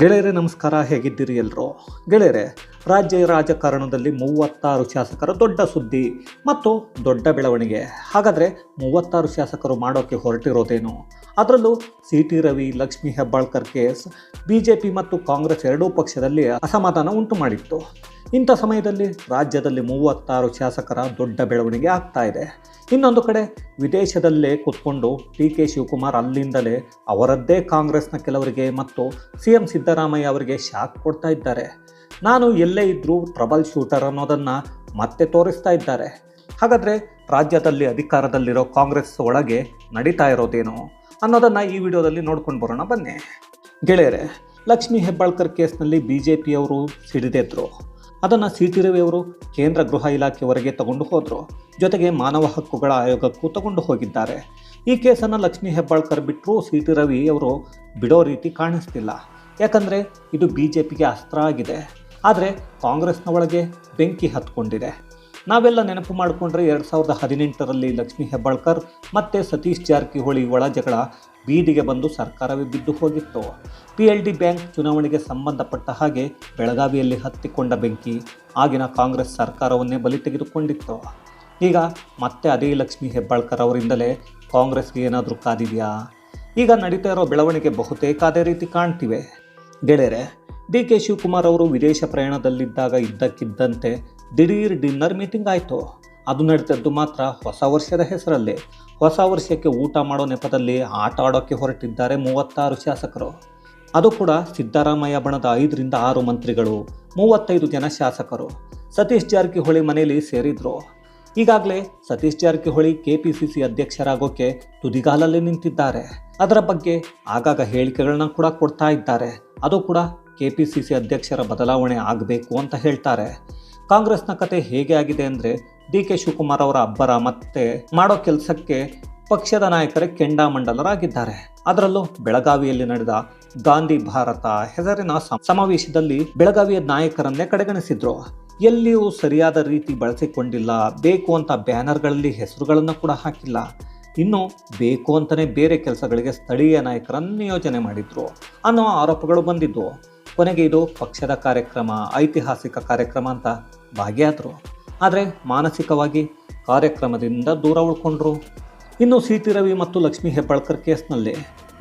ಗೆಳೆಯರೆ, ನಮಸ್ಕಾರ. ಹೇಗಿದ್ದೀರಿ ಎಲ್ಲರೂ ಗೆಳೆಯರೆ, ರಾಜ್ಯ ರಾಜಕಾರಣದಲ್ಲಿ ಮೂವತ್ತಾರು ಶಾಸಕರ ದೊಡ್ಡ ಸುದ್ದಿ ಮತ್ತು ದೊಡ್ಡ ಬೆಳವಣಿಗೆ. ಹಾಗಾದರೆ ಮೂವತ್ತಾರು ಶಾಸಕರು ಮಾಡೋಕ್ಕೆ ಹೊರಟಿರೋದೇನು? ಅದರಲ್ಲೂ C T Ravi, Lakshmi Hebbalkar case B J P ಮತ್ತು ಕಾಂಗ್ರೆಸ್ ಎರಡೂ ಪಕ್ಷದಲ್ಲಿ ಅಸಮಾಧಾನ ಉಂಟು ಮಾಡಿತ್ತು. ಇಂಥ ಸಮಯದಲ್ಲಿ ರಾಜ್ಯದಲ್ಲಿ ಮೂವತ್ತಾರು ಶಾಸಕರ ದೊಡ್ಡ ಬೆಳವಣಿಗೆ ಆಗ್ತಾ ಇದೆ. ಇನ್ನೊಂದು ಕಡೆ ವಿದೇಶದಲ್ಲೇ ಕೂತ್ಕೊಂಡು ಡಿ ಕೆ ಶಿವಕುಮಾರ್ ಅಲ್ಲಿಂದಲೇ ಅವರದ್ದೇ ಕಾಂಗ್ರೆಸ್ನ ಕೆಲವರಿಗೆ ಮತ್ತು ಸಿ ಎಂ ಸಿದ್ದರಾಮಯ್ಯ ಅವರಿಗೆ ಶಾಕ್ ಕೊಡ್ತಾ ಇದ್ದಾರೆ. ನಾನು ಎಲ್ಲೇ ಇದ್ದರೂ ಟ್ರಬಲ್ ಶೂಟರ್ ಅನ್ನೋದನ್ನು ಮತ್ತೆ ತೋರಿಸ್ತಾ ಇದ್ದಾರೆ. ಹಾಗಾದರೆ ರಾಜ್ಯದಲ್ಲಿ ಅಧಿಕಾರದಲ್ಲಿರೋ ಕಾಂಗ್ರೆಸ್ ಒಳಗೆ ನಡೀತಾ ಇರೋದೇನು ಅನ್ನೋದನ್ನು ಈ ವಿಡಿಯೋದಲ್ಲಿ ನೋಡ್ಕೊಂಡು ಬರೋಣ ಬನ್ನಿ. ಗೆಳೆಯರೆ, ಲಕ್ಷ್ಮೀ ಹೆಬ್ಬಾಳ್ಕರ್ ಕೇಸ್ನಲ್ಲಿ ಬಿ ಜೆ ಪಿಯವರು ಸಿಡಿದೆದ್ರು. ಅದನ್ನು ಸಿ ಟಿ ರವಿ ಅವರು ಕೇಂದ್ರ ಗೃಹ ಇಲಾಖೆವರೆಗೆ ತಗೊಂಡು ಹೋದರು. ಜೊತೆಗೆ ಮಾನವ ಹಕ್ಕುಗಳ ಆಯೋಗಕ್ಕೂ ತಗೊಂಡು ಹೋಗಿದ್ದಾರೆ. ಈ ಕೇಸನ್ನು ಲಕ್ಷ್ಮೀ ಹೆಬ್ಬಾಳ್ಕರ್ ಬಿಟ್ಟರೂ ಸಿ ಟಿ ರವಿ ಅವರು ಬಿಡೋ ರೀತಿ ಕಾಣಿಸ್ತಿಲ್ಲ. ಯಾಕಂದರೆ ಇದು ಬಿ ಜೆ ಪಿಗೆ ಅಸ್ತ್ರ ಆಗಿದೆ. ಆದರೆ ಕಾಂಗ್ರೆಸ್ನ ಒಳಗೆ ಬೆಂಕಿ ಹತ್ಕೊಂಡಿದೆ. ನಾವೆಲ್ಲ ನೆನಪು ಮಾಡಿಕೊಂಡ್ರೆ ಎರಡು ಸಾವಿರದ ಹದಿನೆಂಟರಲ್ಲಿ ಲಕ್ಷ್ಮೀ ಹೆಬ್ಬಾಳ್ಕರ್ ಮತ್ತು ಸತೀಶ್ ಜಾರಕಿಹೊಳಿ ಒಳ ಜಗಳ ಬೀದಿಗೆ ಬಂದು ಸರ್ಕಾರವೇ ಬಿದ್ದು ಹೋಗಿತ್ತು? ಪಿ ಎಲ್ ಡಿ ಬ್ಯಾಂಕ್ ಚುನಾವಣೆಗೆ ಸಂಬಂಧಪಟ್ಟ ಹಾಗೆ ಬೆಳಗಾವಿಯಲ್ಲಿ ಹತ್ತಿಕೊಂಡ ಬೆಂಕಿ, ಆಗಿನ ಕಾಂಗ್ರೆಸ್ ಸರ್ಕಾರವನ್ನೇ ಬಲಿ ತೆಗೆದುಕೊಂಡಿತ್ತು? ಈಗ ಮತ್ತೆ ಅದೇ ಲಕ್ಷ್ಮೀ ಹೆಬ್ಬಾಳ್ಕರ್ ಅವರಿಂದಲೇ ಕಾಂಗ್ರೆಸ್ಗೆ ಏನಾದರೂ ಕಾದಿದೆಯಾ? ಈಗ ನಡೀತಾ ಇರೋ ಬೆಳವಣಿಗೆ ಬಹುತೇಕ ಅದೇ ರೀತಿ ಕಾಣ್ತಿವೆ. ಗೆಳೆಯರೆ, ಡಿ ಕೆ ಶಿವಕುಮಾರ್ ಅವರು ವಿದೇಶ ಪ್ರಯಾಣದಲ್ಲಿದ್ದಾಗ ಇದ್ದಕ್ಕಿದ್ದಂತೆ ದಿಢೀರ್ ಡಿನ್ನರ್ ಮೀಟಿಂಗ್ ಆಯಿತು? ಅದು ನಡೆದದ್ದು ಮಾತ್ರ ಹೊಸ ವರ್ಷದ ಹೆಸರಲ್ಲೇ. ಹೊಸ ವರ್ಷಕ್ಕೆ ಊಟ ಮಾಡೋ ನೆಪದಲ್ಲಿ ಆಟ ಆಡೋಕ್ಕೆ ಹೊರಟಿದ್ದಾರೆ ಮೂವತ್ತಾರು ಶಾಸಕರು. ಅದು ಕೂಡ ಸಿದ್ದರಾಮಯ್ಯ ಬಣದ ಐದರಿಂದ ಆರು ಮಂತ್ರಿಗಳು, ಮೂವತ್ತೈದು ಜನ ಶಾಸಕರು. ಸತೀಶ್ ಜಾರಕಿಹೊಳಿ ಮನೆಯಲ್ಲಿ ಸೇರಿದ್ರು. ಈಗಾಗಲೇ ಸತೀಶ್ ಜಾರಕಿಹೊಳಿ ಕೆಪಿಸಿಸಿ ಅಧ್ಯಕ್ಷರಾಗೋಕ್ಕೆ ತುದಿಗಾಲಲ್ಲಿ ನಿಂತಿದ್ದಾರೆ. ಅದರ ಬಗ್ಗೆ ಆಗಾಗ ಹೇಳಿಕೆಗಳನ್ನ ಕೂಡ ಕೊಡ್ತಾ ಇದ್ದಾರೆ. ಅದು ಕೂಡ ಕೆಪಿಸಿಸಿ ಅಧ್ಯಕ್ಷರ ಬದಲಾವಣೆ ಆಗಬೇಕು ಅಂತ ಹೇಳ್ತಾರೆ. ಕಾಂಗ್ರೆಸ್ನ ಕತೆ ಹೇಗೆ ಆಗಿದೆ ಅಂದರೆ ಡಿ ಕೆ ಶಿವಕುಮಾರ್ ಅವರ ಅಬ್ಬರ ಮತ್ತೆ ಮಾಡೋ ಕೆಲಸಕ್ಕೆ ಪಕ್ಷದ ನಾಯಕರೇ ಕೆಂಡಾಮಂಡಲರಾಗಿದ್ದಾರೆ ಅದರಲ್ಲೂ ಬೆಳಗಾವಿಯಲ್ಲಿ ನಡೆದ ಗಾಂಧಿ ಭಾರತ ಹೆಸರಿನ ಸಮಾವೇಶದಲ್ಲಿ ಬೆಳಗಾವಿಯ ನಾಯಕರನ್ನೇ ಕಡೆಗಣಿಸಿದ್ರು. ಎಲ್ಲಿಯೂ ಸರಿಯಾದ ರೀತಿ ಬಳಸಿಕೊಂಡಿಲ್ಲ. ಬೇಕು ಅಂತ ಬ್ಯಾನರ್ಗಳಲ್ಲಿ ಹೆಸರುಗಳನ್ನು ಕೂಡ ಹಾಕಿಲ್ಲ. ಇನ್ನು ಬೇಕು ಅಂತಲೇ ಬೇರೆ ಕೆಲಸಗಳಿಗೆ ಸ್ಥಳೀಯ ನಾಯಕರನ್ನು ನಿಯೋಜನೆ ಮಾಡಿದ್ರು ಅನ್ನೋ ಆರೋಪಗಳು ಬಂದಿದ್ದು. ಕೊನೆಗೆ ಇದು ಪಕ್ಷದ ಕಾರ್ಯಕ್ರಮ, ಐತಿಹಾಸಿಕ ಕಾರ್ಯಕ್ರಮ ಅಂತ ಭಾಗಿಯಾದರು. ಆದರೆ ಮಾನಸಿಕವಾಗಿ ಕಾರ್ಯಕ್ರಮದಿಂದ ದೂರ ಉಳ್ಕೊಂಡ್ರು. ಇನ್ನು ಸಿ ಟಿ ರವಿ ಮತ್ತು ಲಕ್ಷ್ಮೀ ಹೆಬ್ಬಾಳ್ಕರ್ ಕೇಸ್ನಲ್ಲಿ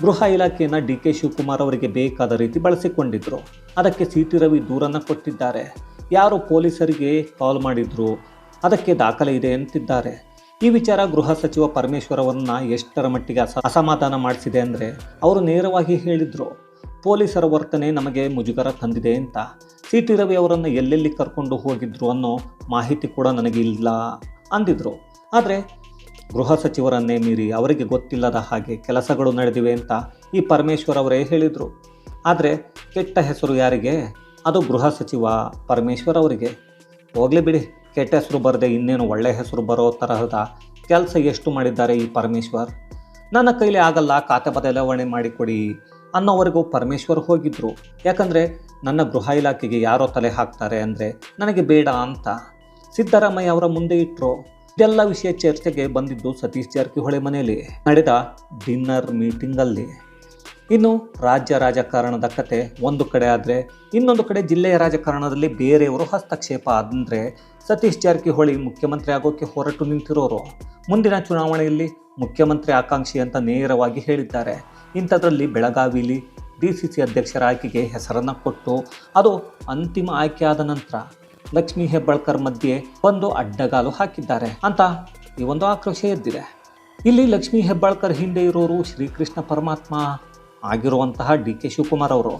ಗೃಹ ಇಲಾಖೆಯನ್ನು ಡಿ ಕೆ ಶಿವಕುಮಾರ್ ಅವರಿಗೆ ಬೇಕಾದ ರೀತಿ ಬಳಸಿಕೊಂಡಿದ್ದರು ಅದಕ್ಕೆ ಸಿ ಟಿ ರವಿ ದೂರನ್ನು ಕೊಟ್ಟಿದ್ದಾರೆ. ಯಾರು ಪೊಲೀಸರಿಗೆ ಕಾಲ್ ಮಾಡಿದ್ರು, ಅದಕ್ಕೆ ದಾಖಲೆ ಇದೆ ಅಂತಿದ್ದಾರೆ. ಈ ವಿಚಾರ ಗೃಹ ಸಚಿವ ಪರಮೇಶ್ವರವನ್ನ ಎಷ್ಟರ ಮಟ್ಟಿಗೆ ಅಸ, ಅಸಮಾಧಾನ ಮಾಡಿಸಿದೆ ಅಂದರೆ ಅವರು ನೇರವಾಗಿ ಹೇಳಿದರು, ಪೊಲೀಸರ ವರ್ತನೆ ನಮಗೆ ಮುಜುಗರ ತಂದಿದೆ ಅಂತ. ಸಿ ಟಿ ರವಿ ಅವರನ್ನು ಎಲ್ಲೆಲ್ಲಿ ಕರ್ಕೊಂಡು ಹೋಗಿದ್ರು ಅನ್ನೋ ಮಾಹಿತಿ ಕೂಡ ನನಗೆ ಇಲ್ಲ ಅಂದಿದ್ರು. ಆದರೆ ಗೃಹ ಸಚಿವರನ್ನೇ ಮೀರಿ ಅವರಿಗೆ ಗೊತ್ತಿಲ್ಲದ ಹಾಗೆ ಕೆಲಸಗಳು ನಡೆದಿವೆ ಅಂತ ಈ ಪರಮೇಶ್ವರ್ ಅವರೇ ಹೇಳಿದರು. ಆದರೆ ಕೆಟ್ಟ ಹೆಸರು ಯಾರಿಗೆ? ಅದು ಗೃಹ ಸಚಿವ ಪರಮೇಶ್ವರ್ ಅವರಿಗೆ. ಹೋಗಲಿ ಬಿಡಿ, ಕೆಟ್ಟ ಹೆಸರು ಬರದೆ ಇನ್ನೇನು ಒಳ್ಳೆ ಹೆಸರು ಬರೋ ತರಹದ ಕೆಲಸ ಎಷ್ಟು ಮಾಡಿದ್ದಾರೆ ಈ ಪರಮೇಶ್ವರ್? ನನ್ನ ಕೈಲಿ ಆಗಲ್ಲ, ಖಾತೆ ಬದಲಾವಣೆ ಮಾಡಿಕೊಡಿ ಅನ್ನೋವರೆಗೂ ಪರಮೇಶ್ವರ್ ಹೋಗಿದ್ದರು ಯಾಕಂದರೆ ನನ್ನ ಗೃಹ ಇಲಾಖೆಗೆ ಯಾರೋ ತಲೆ ಹಾಕ್ತಾರೆ ಅಂದರೆ ನನಗೆ ಬೇಡ ಅಂತ. ಸಿದ್ದರಾಮಯ್ಯ ಅವರ ಮುಂದೆ ಇಟ್ಟರು ಇದೆಲ್ಲ ವಿಷಯ ಚರ್ಚೆಗೆ ಬಂದಿದ್ದು ಸತೀಶ್ ಜಾರಕಿಹೊಳಿ ಮನೆಯಲ್ಲಿ. ನಡೆದ ಡಿನ್ನರ್ ಮೀಟಿಂಗಲ್ಲಿ. ಇನ್ನು ರಾಜ್ಯ ರಾಜಕಾರಣದ ಕತೆ ಒಂದು ಕಡೆ ಆದರೆ ಇನ್ನೊಂದು ಕಡೆ ಜಿಲ್ಲೆಯ ರಾಜಕಾರಣದಲ್ಲಿ ಬೇರೆಯವರು ಹಸ್ತಕ್ಷೇಪ ಅಂದರೆ ಸತೀಶ್ ಜಾರಕಿಹೊಳಿ ಮುಖ್ಯಮಂತ್ರಿ ಆಗೋಕ್ಕೆ ಹೊರಟು ನಿಂತಿರೋರು. ಮುಂದಿನ ಚುನಾವಣೆಯಲ್ಲಿ ಮುಖ್ಯಮಂತ್ರಿ ಆಕಾಂಕ್ಷಿ ಅಂತ ನೇರವಾಗಿ ಹೇಳಿದ್ದಾರೆ. ಇಂಥದ್ರಲ್ಲಿ ಬೆಳಗಾವಿಲಿ ಡಿ ಸಿ ಸಿ ಅಧ್ಯಕ್ಷರ ಆಯ್ಕೆಗೆ ಹೆಸರನ್ನು ಕೊಟ್ಟು ಅದು ಅಂತಿಮ ಆಯ್ಕೆಯಾದ ನಂತರ ಲಕ್ಷ್ಮೀ ಹೆಬ್ಬಾಳ್ಕರ್ ಮಧ್ಯೆ ಒಂದು ಅಡ್ಡಗಾಲು ಹಾಕಿದ್ದಾರೆ ಅಂತ ಈ ಒಂದು ಆಕ್ರೋಶ ಎದ್ದಿದೆ. ಇಲ್ಲಿ ಲಕ್ಷ್ಮೀ ಹೆಬ್ಬಾಳ್ಕರ್ ಹಿಂದೆ ಇರೋರು ಶ್ರೀಕೃಷ್ಣ ಪರಮಾತ್ಮ ಆಗಿರುವಂತಹ ಡಿ ಕೆ ಶಿವಕುಮಾರ್ ಅವರು.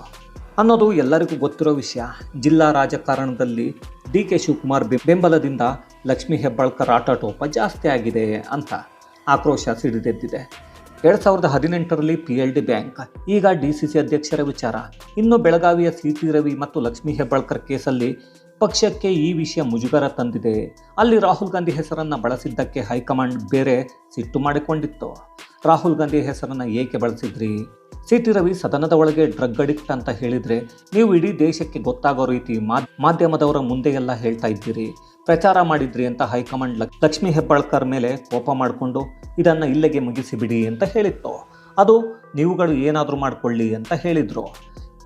ಅನ್ನೋದು ಎಲ್ಲರಿಗೂ ಗೊತ್ತಿರೋ ವಿಷಯ, ಜಿಲ್ಲಾ ರಾಜಕಾರಣದಲ್ಲಿ ಡಿ ಕೆ ಶಿವಕುಮಾರ್ ಬೆಂಬಲದಿಂದ ಲಕ್ಷ್ಮೀ ಹೆಬ್ಬಾಳ್ಕರ್ ಆಟಾಟೋಪ ಜಾಸ್ತಿ ಆಗಿದೆ ಅಂತ ಆಕ್ರೋಶ ಸಿಡಿದೆದ್ದಿದೆ. ಎರಡು ಸಾವಿರದ ಹದಿನೆಂಟರಲ್ಲಿ ಪಿ ಎಲ್ ಡಿ ಬ್ಯಾಂಕ್, ಈಗ ಡಿ ಅಧ್ಯಕ್ಷರ ವಿಚಾರ. ಇನ್ನು ಬೆಳಗಾವಿಯ ಸಿ ಟಿ ರವಿ ಮತ್ತು ಲಕ್ಷ್ಮೀ ಹೆಬ್ಬಾಳ್ಕರ್ ಕೇಸಲ್ಲಿ ಪಕ್ಷಕ್ಕೆ ಈ ವಿಷಯ ಮುಜುಗರ ತಂದಿದೆ. ಅಲ್ಲಿ ರಾಹುಲ್ ಗಾಂಧಿ ಹೆಸರನ್ನು ಬಳಸಿದ್ದಕ್ಕೆ ಹೈಕಮಾಂಡ್ ಬೇರೆ ಸಿಟ್ಟು ಮಾಡಿಕೊಂಡಿತ್ತು. ರಾಹುಲ್ ಗಾಂಧಿ ಹೆಸರನ್ನು ಏಕೆ ಬಳಸಿದ್ರಿ? ಸಿ ಟಿ ರವಿ ಸದನದ ಒಳಗೆ ಡ್ರಗ್ ಅಡಿಕ್ಟ್ ಅಂತ ಹೇಳಿದರೆ ನೀವು ಇಡೀ ದೇಶಕ್ಕೆ ಗೊತ್ತಾಗೋ ರೀತಿ ಮಾದ್- ಮಾಧ್ಯಮದವರ ಮುಂದೆ ಎಲ್ಲ ಹೇಳ್ತಾ ಇದ್ದೀರಿ. ಪ್ರಚಾರ ಮಾಡಿದ್ರಿ ಅಂತ ಹೈಕಮಾಂಡ್ ಲಕ್- ಲಕ್ಷ್ಮೀ ಹೆಬ್ಬಾಳ್ಕರ್ ಮೇಲೆ ಕೋಪ ಮಾಡಿಕೊಂಡು ಇದನ್ನು ಇಲ್ಲಿಗೆ ಮುಗಿಸಿಬಿಡಿ ಅಂತ ಹೇಳಿತ್ತು. ಅದು ನೀವುಗಳು ಏನಾದರೂ ಮಾಡಿಕೊಳ್ಳಿ ಅಂತ ಹೇಳಿದರು.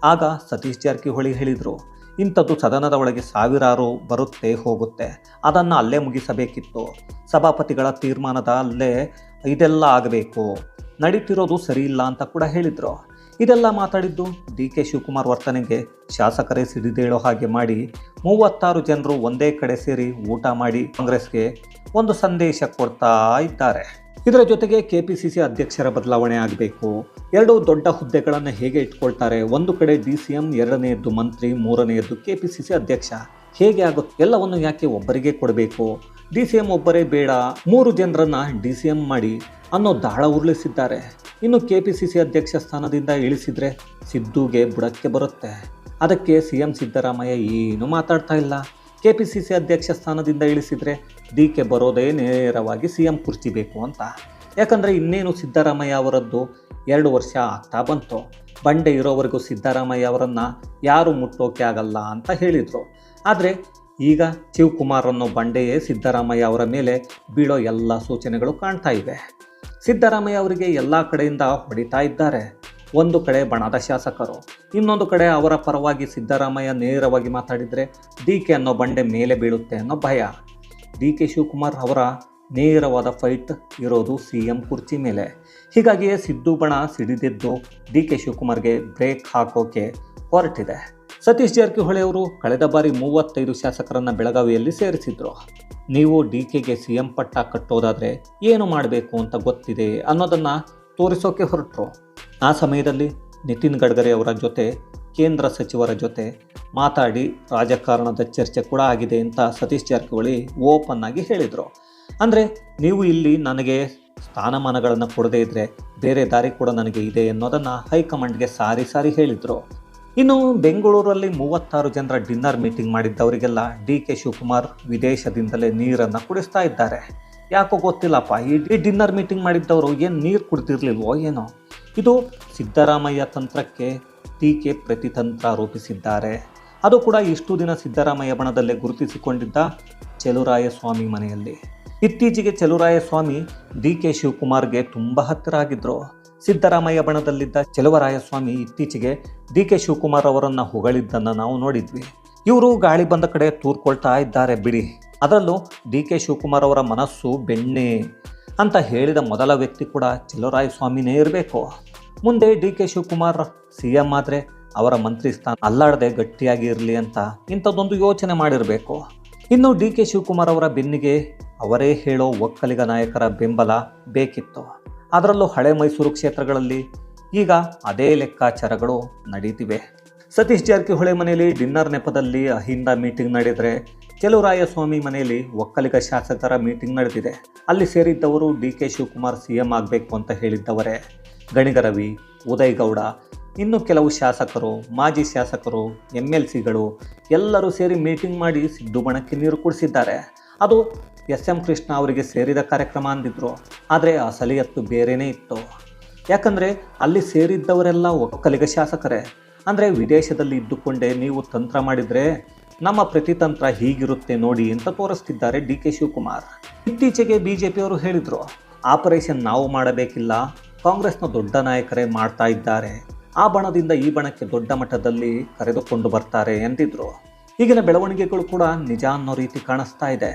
ಆಗ ಸತೀಶ್ ಜಾರಕಿಹೊಳಿ ಹೇಳಿದರು, ಇಂಥದ್ದು ಸದನದ ಒಳಗೆ ಸಾವಿರಾರು ಬರುತ್ತೆ, ಹೋಗುತ್ತೆ. ಅದನ್ನು ಅಲ್ಲೇ ಮುಗಿಸಬೇಕಿತ್ತು. ಸಭಾಪತಿಗಳ ತೀರ್ಮಾನದ ಅಲ್ಲೇ ಇದೆಲ್ಲ ಆಗಬೇಕು. ನಡೀತಿರೋದು ಸರಿ ಇಲ್ಲ ಅಂತ ಕೂಡ ಹೇಳಿದರು. ಇದೆಲ್ಲ ಮಾತಾಡಿದ್ದು ಡಿ ಕೆ ಶಿವಕುಮಾರ್ ವರ್ತನೆಗೆ ಶಾಸಕರೇ ಸಿಡಿದೇಳೋ ಹಾಗೆ ಮಾಡಿ ಮೂವತ್ತಾರು ಜನರು ಒಂದೇ ಕಡೆ ಸೇರಿ ಊಟ ಮಾಡಿ ಕಾಂಗ್ರೆಸ್ಗೆ ಒಂದು ಸಂದೇಶ ಕೊಡ್ತಾ ಇದ್ದಾರೆ. ಇದರ ಜೊತೆಗೆ ಕೆಪಿಸಿಸಿ ಅಧ್ಯಕ್ಷರ ಬದಲಾವಣೆ ಆಗಬೇಕು. ಎರಡು ದೊಡ್ಡ ಹುದ್ದೆಗಳನ್ನು ಹೇಗೆ ಇಟ್ಕೊಳ್ತಾರೆ? ಒಂದು ಕಡೆ ಡಿ ಸಿ ಎಂ, ಎರಡನೆಯದ್ದು ಮಂತ್ರಿ, ಮೂರನೆಯದ್ದು ಕೆಪಿಸಿಸಿ ಅಧ್ಯಕ್ಷ. ಹೇಗೆ ಆಗುತ್ತೆ ಎಲ್ಲವನ್ನು ಯಾಕೆ ಒಬ್ಬರಿಗೆ ಕೊಡಬೇಕು? ಡಿ ಸಿ ಎಂ ಒಬ್ಬರೇ ಬೇಡ, ಮೂರು ಜನರನ್ನ ಡಿ ಸಿ ಎಂ ಮಾಡಿ ಅನ್ನೋ ದಾಳ ಉರುಳಿಸಿದ್ದಾರೆ. ಇನ್ನು ಕೆ ಪಿ ಸಿ ಸಿ ಅಧ್ಯಕ್ಷ ಸ್ಥಾನದಿಂದ ಇಳಿಸಿದ್ರೆ ಸಿದ್ದುಗೆ ಬುಡಕ್ಕೆ ಬರುತ್ತೆ. ಅದಕ್ಕೆ ಸಿ ಎಂ ಸಿದ್ದರಾಮಯ್ಯ ಏನು ಮಾತಾಡ್ತಾ ಇಲ್ಲ. ಕೆ ಪಿ ಸಿ ಸಿ ಅಧ್ಯಕ್ಷ ಸ್ಥಾನದಿಂದ ಇಳಿಸಿದರೆ ಡಿ ಕೆ ಬರೋದೇ ನೇರವಾಗಿ ಸಿ ಎಂ ಕುರ್ಚಿ ಬೇಕು ಅಂತ. ಯಾಕಂದರೆ ಇನ್ನೇನು ಸಿದ್ದರಾಮಯ್ಯ ಅವರದ್ದು ಎರಡು ವರ್ಷ ಆಗ್ತಾ ಬಂತು. ಬಂಡೆ ಇರೋವರೆಗೂ ಸಿದ್ದರಾಮಯ್ಯ ಅವರನ್ನು ಯಾರು ಮುಟ್ಟೋಕೆ ಆಗಲ್ಲ ಅಂತ ಹೇಳಿದರು. ಆದರೆ ಈಗ ಶಿವಕುಮಾರ್ ಅನ್ನೋ ಬಂಡೆಯೇ ಸಿದ್ದರಾಮಯ್ಯ ಅವರ ಮೇಲೆ ಬೀಳೋ ಎಲ್ಲ ಸೂಚನೆಗಳು ಕಾಣ್ತಾ ಇವೆ. ಸಿದ್ದರಾಮಯ್ಯ ಅವರಿಗೆ ಎಲ್ಲ ಕಡೆಯಿಂದ ಹೊಡಿತಾ ಇದ್ದಾರೆ. ಒಂದು ಕಡೆ ಬಣದ ಶಾಸಕರು, ಇನ್ನೊಂದು ಕಡೆ ಅವರ ಪರವಾಗಿ ಸಿದ್ದರಾಮಯ್ಯ ನೇರವಾಗಿ ಮಾತಾಡಿದರೆ ಡಿ ಕೆ ಅನ್ನೋ ಬಂಡೆ ಮೇಲೆ ಬೀಳುತ್ತೆ ಅನ್ನೋ ಭಯ. ಡಿ ಕೆ ಶಿವಕುಮಾರ್ ಅವರ ನೇರವಾದ ಫೈಟ್ ಇರೋದು ಸಿ ಎಂ ಕುರ್ಚಿ ಮೇಲೆ. ಹೀಗಾಗಿಯೇ ಸಿದ್ದು ಬಣ ಸಿಡಿದಿದ್ದು ಡಿ ಕೆ ಶಿವಕುಮಾರ್ಗೆ ಬ್ರೇಕ್ ಹಾಕೋಕೆ ಹೊರಟಿದೆ. ಸತೀಶ್ ಜಾರಕಿಹೊಳಿ ಅವರು ಕಳೆದ ಬಾರಿ ಮೂವತ್ತೈದು ಶಾಸಕರನ್ನು ಬೆಳಗಾವಿಯಲ್ಲಿ ಸೇರಿಸಿದ್ರು. ನೀವು ಡಿ ಕೆಗೆ ಸಿ ಎಂ ಪಟ್ಟ ಕಟ್ಟೋದಾದರೆ ಏನು ಮಾಡಬೇಕು ಅಂತ ಗೊತ್ತಿದೆ ಅನ್ನೋದನ್ನು ತೋರಿಸೋಕೆ ಹೊರಟರು. ಆ ಸಮಯದಲ್ಲಿ ನಿತಿನ್ ಗಡ್ಕರಿ ಅವರ ಜೊತೆ, ಕೇಂದ್ರ ಸಚಿವರ ಜೊತೆ ಮಾತಾಡಿ ರಾಜಕಾರಣದ ಚರ್ಚೆ ಕೂಡ ಆಗಿದೆ ಅಂತ ಸತೀಶ್ ಜಾರಕಿಹೊಳಿ ಓಪನ್ ಆಗಿ ಹೇಳಿದರು. ಅಂದರೆ ನೀವು ಇಲ್ಲಿ ನನಗೆ ಸ್ಥಾನಮಾನಗಳನ್ನು ಕೊಡದೇ ಇದ್ದರೆ ಬೇರೆ ದಾರಿ ಕೂಡ ನನಗೆ ಇದೆ ಅನ್ನೋದನ್ನು ಹೈಕಮಾಂಡ್ಗೆ ಸಾರಿ ಸಾರಿ ಹೇಳಿದರು. ಇನ್ನು ಬೆಂಗಳೂರಲ್ಲಿ ಮೂವತ್ತಾರು ಜನರ ಡಿನ್ನರ್ ಮೀಟಿಂಗ್ ಮಾಡಿದ್ದವರಿಗೆಲ್ಲ ಡಿ ಕೆ ಶಿವಕುಮಾರ್ ವಿದೇಶದಿಂದಲೇ ನೀರನ್ನು ಕುಡಿಸ್ತಾ ಇದ್ದಾರೆ. ಯಾಕೋ ಗೊತ್ತಿಲ್ಲಪ್ಪ ಈ ಡಿನ್ನರ್ ಮೀಟಿಂಗ್ ಮಾಡಿದ್ದವರು ಏನು ನೀರು ಕುಡ್ತಿರ್ಲಿಲ್ವೋ ಏನೋ? ಇದು ಸಿದ್ದರಾಮಯ್ಯ ತಂತ್ರಕ್ಕೆ ಟೀಕೆ ಪ್ರತಿತಂತ್ರ ರೂಪಿಸಿದ್ದಾರೆ. ಅದು ಕೂಡ ಇಷ್ಟು ದಿನ ಸಿದ್ದರಾಮಯ್ಯ ಬಣದಲ್ಲೇ ಗುರುತಿಸಿಕೊಂಡಿದ್ದ ಚೆಲುರಾಯ ಸ್ವಾಮಿ ಮನೆಯಲ್ಲಿ. ಇತ್ತೀಚೆಗೆ ಚಲುರಾಯಸ್ವಾಮಿ ಡಿ ಕೆ ಶಿವಕುಮಾರ್ಗೆ ತುಂಬ ಹತ್ತಿರ ಆಗಿದ್ರು ಸಿದ್ದರಾಮಯ್ಯ ಬಣದಲ್ಲಿದ್ದ ಚೆಲುವರಾಯಸ್ವಾಮಿ ಇತ್ತೀಚೆಗೆ ಡಿ ಕೆ ಶಿವಕುಮಾರ್ ಅವರನ್ನು ಹೊಗಳಿದ್ದನ್ನು ನಾವು ನೋಡಿದ್ವಿ. ಇವರು ಗಾಳಿ ಬಂದ ಕಡೆ ತೂರ್ಕೊಳ್ತಾ ಇದ್ದಾರೆ ಬಿಡಿ. ಅದರಲ್ಲೂ ಡಿ ಕೆ ಶಿವಕುಮಾರ್ ಅವರ ಮನಸ್ಸು ಬೆಣ್ಣೆ ಅಂತ ಹೇಳಿದ ಮೊದಲ ವ್ಯಕ್ತಿ ಕೂಡ ಸ್ವಾಮಿನೇ ಇರಬೇಕು. ಮುಂದೆ D K Shivakumar C M ಆದರೆ ಅವರ ಮಂತ್ರಿ ಸ್ಥಾನ ಅಲ್ಲಾಡದೆ ಗಟ್ಟಿಯಾಗಿ ಇರಲಿ ಅಂತ ಇಂಥದ್ದೊಂದು ಯೋಚನೆ ಮಾಡಿರಬೇಕು. ಇನ್ನು ಡಿ ಕೆ ಶಿವಕುಮಾರ್ ಅವರ ಬೆನ್ನಿಗೆ ಅವರೇ ಹೇಳೋ ಒಕ್ಕಲಿಗ ನಾಯಕರ ಬೆಂಬಲ ಬೇಕಿತ್ತು. ಅದರಲ್ಲೂ ಹಳೆ ಮೈಸೂರು ಕ್ಷೇತ್ರಗಳಲ್ಲಿ ಈಗ ಅದೇ ಲೆಕ್ಕಾಚಾರಗಳು ನಡೀತಿವೆ. ಸತೀಶ್ ಜಾರಕಿಹೊಳಿ ಮನೆಯಲ್ಲಿ ಡಿನ್ನರ್ ನೆಪದಲ್ಲಿ ಅಹಿಂದ ಮೀಟಿಂಗ್ ನಡೆದರೆ ಸ್ವಾಮಿ ಮನೆಯಲ್ಲಿ ಒಕ್ಕಲಿಗ ಶಾಸಕರ ಮೀಟಿಂಗ್ ನಡೆದಿದೆ. ಅಲ್ಲಿ ಸೇರಿದ್ದವರು D K Shivakumar C M ಆಗಬೇಕು ಅಂತ ಹೇಳಿದ್ದವರೇ. ಗಣಿಗರವಿ ಉದಯ್ ಗೌಡ ಇನ್ನು ಕೆಲವು ಶಾಸಕರು, ಮಾಜಿ ಶಾಸಕರು ಎಂ ಎಲ್ ಸಿಗಳು ಎಲ್ಲರೂ ಸೇರಿ ಮೀಟಿಂಗ್ ಮಾಡಿ ಸಿದ್ದು ಬಣಕ್ಕೆ ನೀರು ಕುಡಿಸಿದ್ದಾರೆ. ಅದು ಎಸ್ ಎಂ ಕೃಷ್ಣ ಅವರಿಗೆ ಸೇರಿದ ಕಾರ್ಯಕ್ರಮ ಅಂದಿದ್ರು. ಆದರೆ ಆ ಸಲಿಯತ್ತು ಬೇರೆಯೇ ಇತ್ತು. ಯಾಕಂದರೆ ಅಲ್ಲಿ ಸೇರಿದ್ದವರೆಲ್ಲ ಒಕ್ಕಲಿಗ ಶಾಸಕರೇ. ಅಂದರೆ ವಿದೇಶದಲ್ಲಿ ಇದ್ದುಕೊಂಡೇ ನೀವು ತಂತ್ರ ಮಾಡಿದರೆ ನಮ್ಮ ಪ್ರತಿತಂತ್ರ ಹೀಗಿರುತ್ತೆ ನೋಡಿ ಅಂತ ತೋರಿಸ್ತಿದ್ದಾರೆ ಡಿ ಕೆ ಶಿವಕುಮಾರ್. ಇತ್ತೀಚೆಗೆ ಬಿ ಜೆ ಪಿಯವರು ಹೇಳಿದರು, ಆಪರೇಷನ್ ನಾವು ಮಾಡಬೇಕಿಲ್ಲ, ಕಾಂಗ್ರೆಸ್ನ ದೊಡ್ಡ ನಾಯಕರೇ ಮಾಡ್ತಾ ಇದ್ದಾರೆ. ಆ ಬಣದಿಂದ ಈ ಬಣಕ್ಕೆ ದೊಡ್ಡ ಮಟ್ಟದಲ್ಲಿ ಕರೆದುಕೊಂಡು ಬರ್ತಾರೆ ಎಂದಿದ್ರು ಈಗಿನ ಬೆಳವಣಿಗೆಗಳು ಕೂಡ ನಿಜ ಅನ್ನೋ ರೀತಿ ಕಾಣಿಸ್ತಾ ಇದೆ.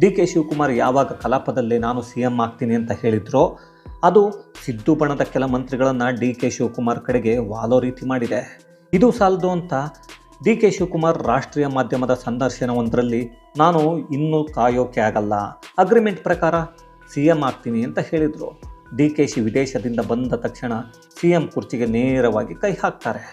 ಡಿ ಕೆ ಶಿವಕುಮಾರ್ ಯಾವಾಗ ಕಲಾಪದಲ್ಲಿ ನಾನು ಸಿ ಎಂ ಆಗ್ತೀನಿ ಅಂತ ಹೇಳಿದ್ರೋ, ಅದು ಸಿದ್ದು ಬಣದ ಕೆಲ ಮಂತ್ರಿಗಳನ್ನು ಡಿ ಕೆ ಶಿವಕುಮಾರ್ ಕಡೆಗೆ ವಾಲೋ ರೀತಿ ಮಾಡಿದೆ. ಇದು ಸಾಲದು ಅಂತ ಡಿ ಕೆ ಶಿವಕುಮಾರ್ ರಾಷ್ಟ್ರೀಯ ಮಾಧ್ಯಮದ ಸಂದರ್ಶನವೊಂದರಲ್ಲಿ ನಾನು ಇನ್ನೂ ಕಾಯೋಕೆ ಆಗಲ್ಲ. ಅಗ್ರಿಮೆಂಟ್ ಪ್ರಕಾರ ಸಿ ಎಂ ಆಗ್ತೀನಿ ಅಂತ ಹೇಳಿದರು. ಡಿ ಕೆ ಶಿ ವಿದೇಶದಿಂದ ಬಂದ ತಕ್ಷಣ ಸಿ ಎಂ ಕುರ್ಚಿಗೆ ನೇರವಾಗಿ ಕೈ ಹಾಕ್ತಾರೆ.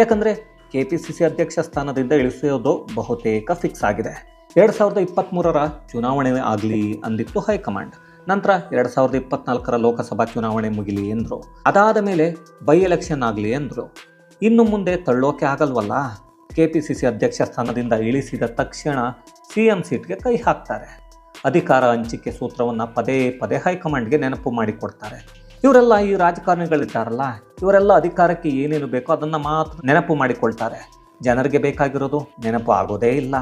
ಯಾಕಂದರೆ ಕೆ ಪಿ ಸಿ ಸಿ ಅಧ್ಯಕ್ಷ ಸ್ಥಾನದಿಂದ ಇಳಿಸೋದು ಬಹುತೇಕ ಫಿಕ್ಸ್ ಆಗಿದೆ. ಎರಡು ಸಾವಿರದ ಇಪ್ಪತ್ತ್ಮೂರರ ಚುನಾವಣೆ ಆಗಲಿ ಅಂದಿತ್ತು ಹೈಕಮಾಂಡ್. ನಂತರ ಎರಡು ಸಾವಿರದ ಇಪ್ಪತ್ನಾಲ್ಕರ ಲೋಕಸಭಾ ಚುನಾವಣೆ ಮುಗಿಲಿ ಎಂದರು. ಅದಾದ ಮೇಲೆ ಬೈ ಎಲೆಕ್ಷನ್ ಆಗಲಿ ಎಂದರು. ಇನ್ನು ಮುಂದೆ ತಳ್ಳೋಕೆ ಆಗಲ್ವಲ್ಲ? ಕೆ ಪಿ ಸಿ ಸಿ ಅಧ್ಯಕ್ಷ ಸ್ಥಾನದಿಂದ ಇಳಿಸಿದ ತಕ್ಷಣ ಸಿ ಎಂ ಸೀಟ್ಗೆ ಕೈ ಹಾಕ್ತಾರೆ. ಅಧಿಕಾರ ಹಂಚಿಕೆ ಸೂತ್ರವನ್ನು ಪದೇ ಪದೇ ಹೈಕಮಾಂಡ್ಗೆ ನೆನಪು ಮಾಡಿಕೊಡ್ತಾರೆ. ಇವರೆಲ್ಲ ಈ ರಾಜಕಾರಣಿಗಳಿದ್ದಾರಲ್ಲ? ಇವರೆಲ್ಲ ಅಧಿಕಾರಕ್ಕೆ ಏನೇನು ಬೇಕೋ ಅದನ್ನು ಮಾತ್ರ ನೆನಪು ಮಾಡಿಕೊಳ್ತಾರೆ. ಜನರಿಗೆ ಬೇಕಾಗಿರೋದು ನೆನಪು ಆಗೋದೇ ಇಲ್ಲ.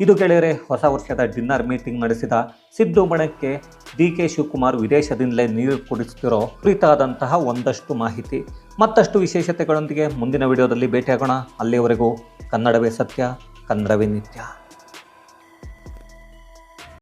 ಇದು ಗೆಳೆಯರೆ ಹೊಸ ವರ್ಷದ ಡಿನ್ನರ್ ಮೀಟಿಂಗ್ ನಡೆಸಿದ ಸಿದ್ದು ಮಣಕ್ಕೆ ಡಿ ಕೆ ಶಿವಕುಮಾರ್ ವಿದೇಶದಿಂದಲೇ ನೀರು ಕುಡಿಸುತ್ತಿರೋ ಕುರಿತಾದಂತಹ ಒಂದಷ್ಟು ಮಾಹಿತಿ. ಮತ್ತಷ್ಟು ವಿಶೇಷತೆಗಳೊಂದಿಗೆ ಮುಂದಿನ ವಿಡಿಯೋದಲ್ಲಿ ಭೇಟಿಯಾಗೋಣ. ಅಲ್ಲಿಯವರೆಗೂ ಕನ್ನಡವೇ ಸತ್ಯ, ಕನ್ನಡವೇ ನಿತ್ಯ.